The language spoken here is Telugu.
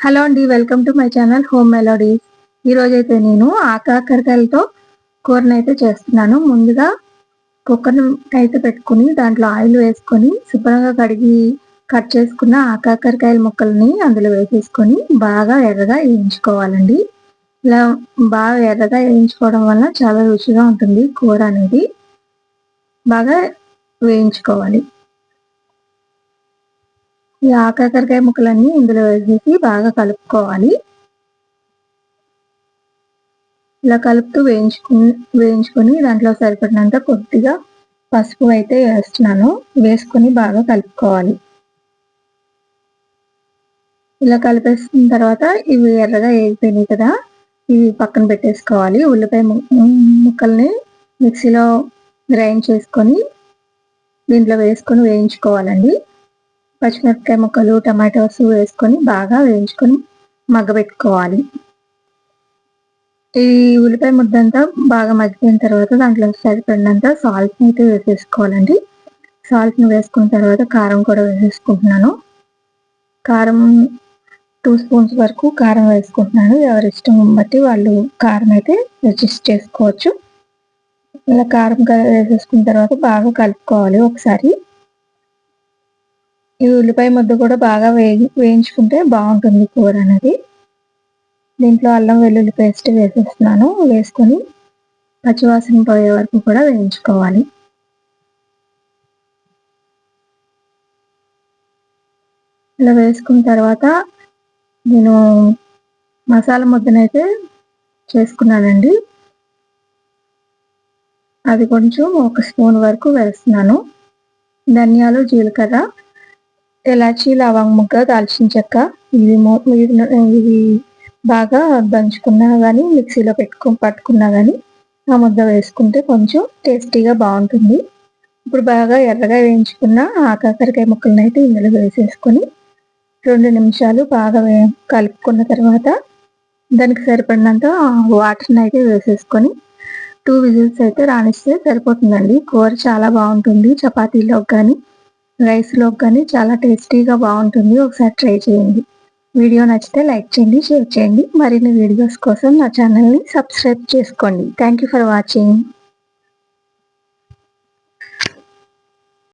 హలో అండి welcome to my channel home melodies ఈరోజు అయితే నేను ఆకాకరకాయలతో కూరని అయితే చేస్తున్నాను. ముందుగా కుక్కర్ని అయితే పెట్టుకుని దాంట్లో ఆయిల్ వేసుకొని శుభ్రంగా కడిగి కట్ చేసుకున్న ఆకాకరకాయల ముక్కల్ని అందులో వేసేసుకొని బాగా ఎర్రగా వేయించుకోవాలండి. ఇలా బాగా ఎర్రగా వేయించుకోవడం వల్ల చాలా రుచిగా ఉంటుంది కూర అనేది. బాగా వేయించుకోవాలి. ఈ ఆకాకరకాయ ముక్కలన్నీ ఇందులో వేసేసి బాగా కలుపుకోవాలి. ఇలా కలుపుతూ వేయించుకుని వేయించుకొని దాంట్లో సరిపడినంత కొద్దిగా పసుపు అయితే వేస్తున్నాను. వేసుకొని బాగా కలుపుకోవాలి. ఇలా కలిపేసిన తర్వాత ఇవి ఎర్రగా వేగిపోయినాయి కదా ఇవి పక్కన పెట్టేసుకోవాలి. ఉల్లిపాయ ముక్కల్ని మిక్సీలో గ్రైండ్ చేసుకొని దీంట్లో వేసుకొని వేయించుకోవాలండి. పచ్చిమిరపకాయ ముక్కలు టమాటోస్ వేసుకొని బాగా వేయించుకొని మగ్గబెట్టుకోవాలి. ఈ ఉల్లిపాయ ముద్దంతా బాగా మగ్గిన తర్వాత దాంట్లో సరిపడినంత సాల్ట్ని అయితే వేసేసుకోవాలండి. సాల్ట్ని వేసుకున్న తర్వాత కారం కూడా వేసేసుకుంటున్నాను. కారం టూ స్పూన్స్ వరకు కారం వేసుకుంటున్నాను. ఎవరి ఇష్టం బట్టి వాళ్ళు కారం అయితే అడ్జస్ట్ చేసుకోవచ్చు. ఇలా కారం వేసేసుకున్న తర్వాత బాగా కలుపుకోవాలి ఒకసారి. ఈ ఉల్లిపాయ ముద్ద కూడా బాగా వేగి వేయించుకుంటే బాగుంటుంది కూర అనేది. దీంట్లో అల్లం వెల్లుల్లి పేస్ట్ వేసేస్తున్నాను. వేసుకొని పచ్చివాసన పోయే వరకు కూడా వేయించుకోవాలి. ఇలా వేసుకున్న తర్వాత నేను మసాలా ముద్దనైతే చేసుకున్నానండి. అది కొంచెం ఒక స్పూన్ వరకు వేస్తున్నాను. ధనియాలు జీలకర్ర ఎలాచి లవంగ ముగ్గ దాల్చిన చెక్క. ఇవి ఇవి బాగా దంచుకున్నా కానీ మిక్సీలో పెట్టుకుని పట్టుకున్నా కానీ ఆ ముద్ద వేసుకుంటే కొంచెం టేస్టీగా బాగుంటుంది. ఇప్పుడు బాగా ఎర్రగా వేయించుకున్న ఆ కాకరకాయ ముక్కలను అయితే ఇందులో వేసేసుకొని రెండు నిమిషాలు బాగా వే కలుపుకున్న తర్వాత దానికి సరిపడినంత వాటర్ని అయితే వేసేసుకొని టూ విజిల్స్ అయితే రాణిస్తే సరిపోతుందండి. కూర చాలా బాగుంటుంది చపాతీలోకి కానీ రైస్లోకి కానీ చాలా టేస్టీగా బాగుంటుంది. ఒకసారి ట్రై చేయండి. వీడియో నచ్చితే లైక్ చేయండి షేర్ చేయండి. మరిన్ని వీడియోస్ కోసం నా ఛానల్ని సబ్స్క్రైబ్ చేసుకోండి. Thank for watching.